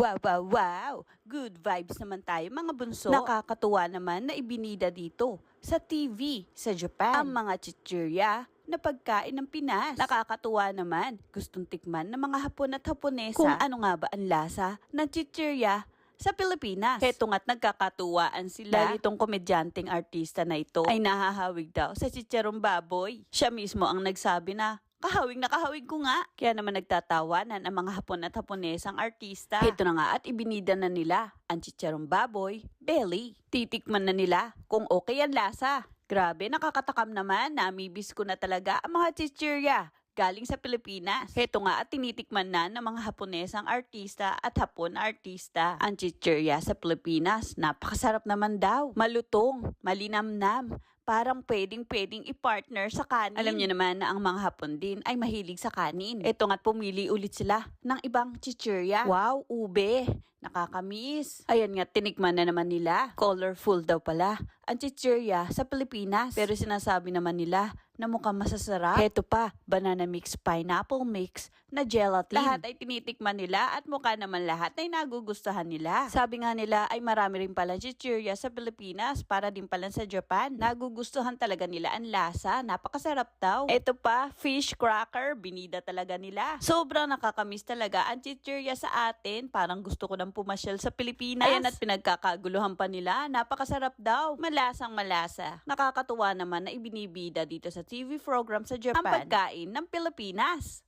Wow, wow, wow! Good vibes naman tayo mga bunso. Nakakatuwa naman na ibinida dito sa TV sa Japan. Ang mga chichirya na pagkain ng Pinas. Nakakatuwa naman. Gustong tikman ng mga Hapon at Haponesa kung ano nga ba ang lasa ng chichirya sa Pilipinas. Heto nga't nagkakatuwaan sila. Dahil itong komedyanteng artista na ito ay nahahawig daw sa chicharong baboy. Siya mismo ang nagsabi na, Kahawig na kahawig ko nga. Kaya naman nagtatawanan ang mga Hapon at Haponesang artista. Ito na nga at ibinida na nila ang chicharong baboy, belly. Titikman na nila kung okay ang lasa. Grabe, nakakatakam naman. Namibis ko na talaga ang mga chichirya galing sa Pilipinas. Heto nga at tinitikman na ng mga Haponesang artista at Hapon artista. Ang chichirya sa Pilipinas, napakasarap naman daw. Malutong, malinamnam, parang pwedeng-pwedeng i-partner sa kanin. Alam niyo naman na ang mga Hapon din ay mahilig sa kanin. Ito nga't pumili ulit sila ng ibang chichirya. Wow, ube. Nakakamiss. Ayan nga, tinikman na naman nila. Colorful daw pala ang chichirya sa Pilipinas. Pero sinasabi naman nila na mukhang masasarap. Heto pa, banana mix, pineapple mix na gelatin. Lahat ay tinitikman nila at mukha naman lahat ay nagugustuhan nila. Sabi nga nila ay marami rin pala chichirya sa Pilipinas para din pala sa Japan. Nagugustuhan talaga nila ang lasa. Napakasarap daw. Ito pa, fish cracker. Binida talaga nila. Sobrang nakakamiss talaga ang chichirya sa atin. Parang gusto ko nang pumasyal sa Pilipinas. Ayan at pinagkakaguluhan pa nila. Napakasarap daw. Malasang malasa. Nakakatuwa naman na ibinibida dito sa TV program sa Japan ang pagkain ng Pilipinas.